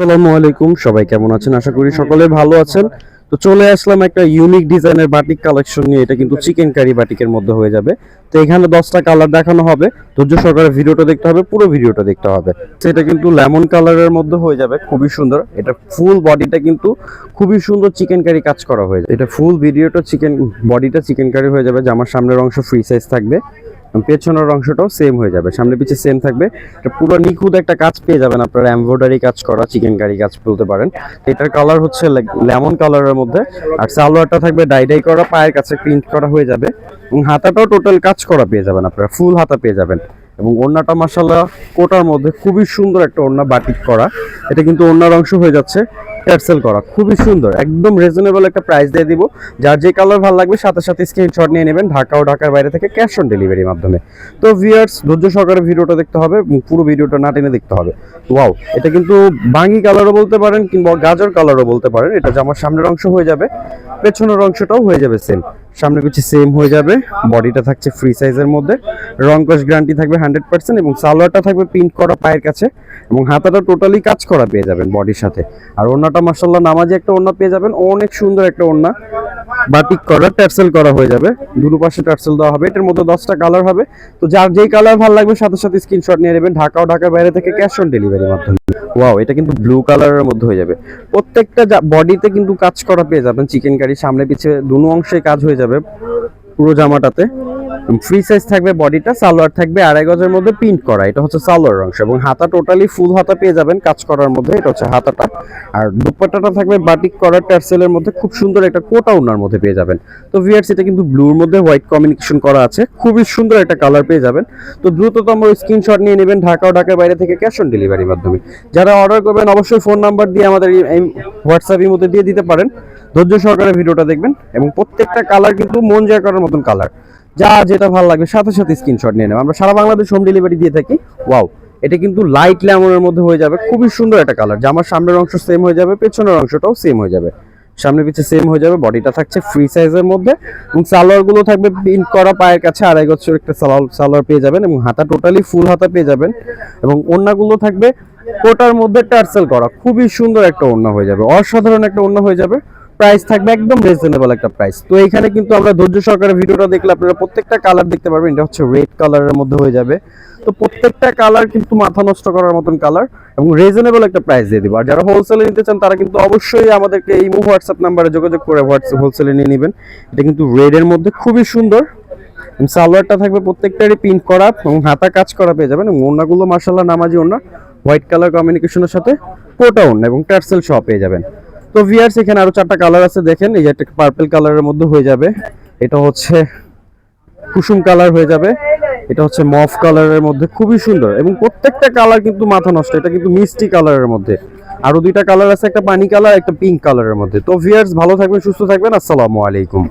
আসসালামু আলাইকুম। সবাই কেমন আছেন? আশা করি সকলে ভালো আছেন। তো চলে আসলাম একটা ইউনিক ডিজাইনের বাটিক কালেকশন নিয়ে। এটা কিন্তু চিকেন কারি বাটিকের মধ্যে হয়ে যাবে। তো এখানে দশটা কালার দেখানো হবে। ধৈর্য সহকারে ভিডিওটা দেখতে হবে, পুরো ভিডিওটা দেখতে হবে। তো এটা কিন্তু লেমন কালারের মধ্যে হয়ে যাবে, খুবই সুন্দর। এটা ফুল বডিটা কিন্তু খুবই সুন্দর চিকেন কারি কাজ করা হয়ে যাবে। এটা ফুল ভিডিওটা চিকেন বডিটা চিকেন কারি হয়ে যাবে জামার সামনের অংশ ফ্রি সাইজ থাকবে। পেছনের অংশটাও সেম হয়ে যাবে। সামনে পিছে সেম থাকবে। এটা পুরো নিখুঁত একটা কাজ পেয়ে যাবেন আপনারা। এমব্রয়ডারি কাজ করা চিকেন কারি কাজ বলতে পারেন। এটার কালার হচ্ছে লেমন কালারের মধ্যে। আর সালোয়ারটা থাকবে ডাইডাই করা, পায়ের কাছে প্রিন্ট করা হয়ে যাবে। এবং হাতাটাও টোটাল কাজ করা পেয়ে যাবেন আপনারা। ফুল হাতা পেয়ে যাবেন। এবং ওড়নাটা মাসাল্লাহ কোটার মধ্যে খুবই সুন্দর একটা ওড়না বাটিক করা। এটা কিন্তু ওড়নার অংশ হয়ে যাচ্ছে। ক্যাপসেল করা। খুবই সুন্দর, একদম রিজনেবল একটা প্রাইস দিয়ে দিব। যার যে কালার ভালো লাগবে, সাথে সাথে স্ক্রিনশট নিয়ে নেবেন ঢাকা ও ঢাকার বাইরে থেকে ক্যাশ অন ডেলিভারির মাধ্যমে। তো ভিউয়ার্স ধৈর্য সহকারে ভিডিওটা দেখতে হবে, পুরো ভিডিওটা না টেনে দেখতে হবে। ওয়াও এটা কিন্তু বাঙ্গি কালারও বলতে পারেন কিংবা গাজর কালারও বলতে পারেন। এটা জামার সামনের অংশ হয়ে যাবে, পেছনের অংশটাও হয়ে যাবে সেম সামনে কিছু সেম হয়ে যাবে বডিটা থাকছে ফ্রি সাইজের মধ্যে। রং কস গ্যারান্টি থাকবে হান্ড্রেড পার্সেন্ট এবং সালোয়ারটা থাকবে প্রিন্ট করা পায়ের কাছে এবং হাতাটা টোটালি কাজ করা পেয়ে যাবেন বডির সাথে। আর ওড়নাটা মার্শাল্লাহ নামাজে একটা ওড়না পেয়ে যাবেন, অনেক সুন্দর একটা ওড়না। বাটিক করা টার্সেল করা হয়ে যাবে। দুটো পাশে টার্সেল দেওয়া হবে, এটার মধ্যে দশটা কালার হবে। তো যার যেই কালার ভালো লাগবে সাথে সাথে স্ক্রিনশট নিয়ে নেবেন ঢাকা ও ঢাকার বাইরে থেকে ক্যাশ অন ডেলিভারির মাধ্যমে। ওয়াও এটা কিন্তু ব্লু কালারের মধ্যে হয়ে যাবে। প্রত্যেকটা বডিতে কিন্তু কাজ করা পেয়ে যাবেন চিকেন কারি সামনে পিছে দুনো অংশে কাজ হয়ে যাবে পুরো জামাটাতে। ফ্রি সাইজ থাকবে বডিটা সালোয়ার থাকবে আড়াই গজের মধ্যে প্রিন্ট করা। এটা হচ্ছে সালোয়ার অংশ এবং হাতা টোটালি ফুল হাতা পেয়ে যাবেন কাজ করার মধ্যে, এটা হচ্ছে হাতাটা। আর দুপাট্টাটা থাকবে বাটিক করা টার্সেলের মধ্যে, খুব সুন্দর একটা কোটা উনার মধ্যে পেয়ে যাবেন। তো ভিয়ার্স এটা কিন্তু ব্লুর মধ্যে হোয়াইট কমিউনিকেশন করা আছে। খুবই সুন্দর একটা কালার পেয়ে যাবেন। তো দ্রুততম স্ক্রিনশট নিয়ে নেবেন ঢাকা ও ঢাকার বাইরে থেকে ক্যাশ অন ডেলিভারির মাধ্যমে। যারা অর্ডার করবেন, অবশ্যই ফোন নাম্বার দিয়ে আমাদের হোয়াটসঅ্যাপের মধ্যে দিয়ে দিতে পারেন। ধৈর্য সহকারে ভিডিওটা দেখবেন এবং প্রত্যেকটা কালার কিন্তু মন জয় করার মতন কালার যা যেটা ভালো লাগবে, সাথে সাথে স্ক্রিনশট নিয়ে নেবেন আমরা সারা বাংলাদেশ হোম ডেলিভারি দিয়ে থাকি। ওয়াও এটা কিন্তু লাইট ল্যামনের মধ্যে হয়ে যাবে। খুবই সুন্দর একটা কালার জামার সামনের অংশ সেম হয়ে যাবে, পেছনের অংশটাও সেম হয়ে যাবে। সামনে পিছে সেম হয়ে যাবে বডিটা থাকছে ফ্রি সাইজের মধ্যে। এবং সালোয়ারগুলো থাকবে প্রিন্ট করা পায়ের কাছে। আড়াই গছের একটা সালোয়ার সালোয়ার পেয়ে যাবেন এবং হাতা টোটালি ফুল হাতা পেয়ে যাবেন। এবং ওড়নাগুলো থাকবে কোটার মধ্যে টার্সেল করা। খুবই সুন্দর একটা ওড়না হয়ে যাবে। অসাধারণ একটা ওড়না হয়ে যাবে। প্রাইস থাকবে একদম রিজনেবল একটা প্রাইস তো এখানে কিন্তু আমরা ধৈর্য সহকারে ভিডিওটা দেখলে আপনারা প্রত্যেকটা কালার দেখতে পারবেন। এটা হচ্ছে রেড কালারের মধ্যে হয়ে যাবে। তো প্রত্যেকটা কালার কিন্তু মাথা নষ্ট করার মতন কালার এবং রিজনেবল একটা প্রাইস দিয়ে দিব। আর যারা হোলসেলে নিতে চান, তারা কিন্তু অবশ্যই আমাদেরকে এই হোয়াটসঅ্যাপ নাম্বারে যোগাযোগ করে হোয়াটসঅ্যাপ হোলসেলে নিয়ে নেবেন। এটা কিন্তু রেড এর মধ্যে খুবই সুন্দর। সালোয়ারটা থাকবে প্রত্যেকটারই প্রিন্ট করা এবং হাতা কাজ করা পেয়ে যাবেন। এবং ওড়নাগুলো মার্শাল্লাহ নামাজি ওড়না। হোয়াইট কালার কমিউনিকেশনের সাথে কোটা ওড়না এবং টার্সেল সহ পেয়ে যাবেন। তো ভিয়ার্স এখানে আরও চারটা কালার আছে, দেখেন, এই যে একটা পার্পল কালারের মধ্যে হয়ে যাবে। এটা হচ্ছে কুসুম কালার হয়ে যাবে। এটা হচ্ছে মফ কালারের মধ্যে, খুবই সুন্দর। এবং প্রত্যেকটা কালার কিন্তু মাথা নষ্ট, এটা কিন্তু মিষ্টি কালারের মধ্যে। আরও দুইটা কালার আছে, একটা পানি কালার একটা পিঙ্ক কালারের মধ্যে। তো ভিয়ার্স ভালো থাকবেন, সুস্থ থাকবেন, আসসালামু আলাইকুম।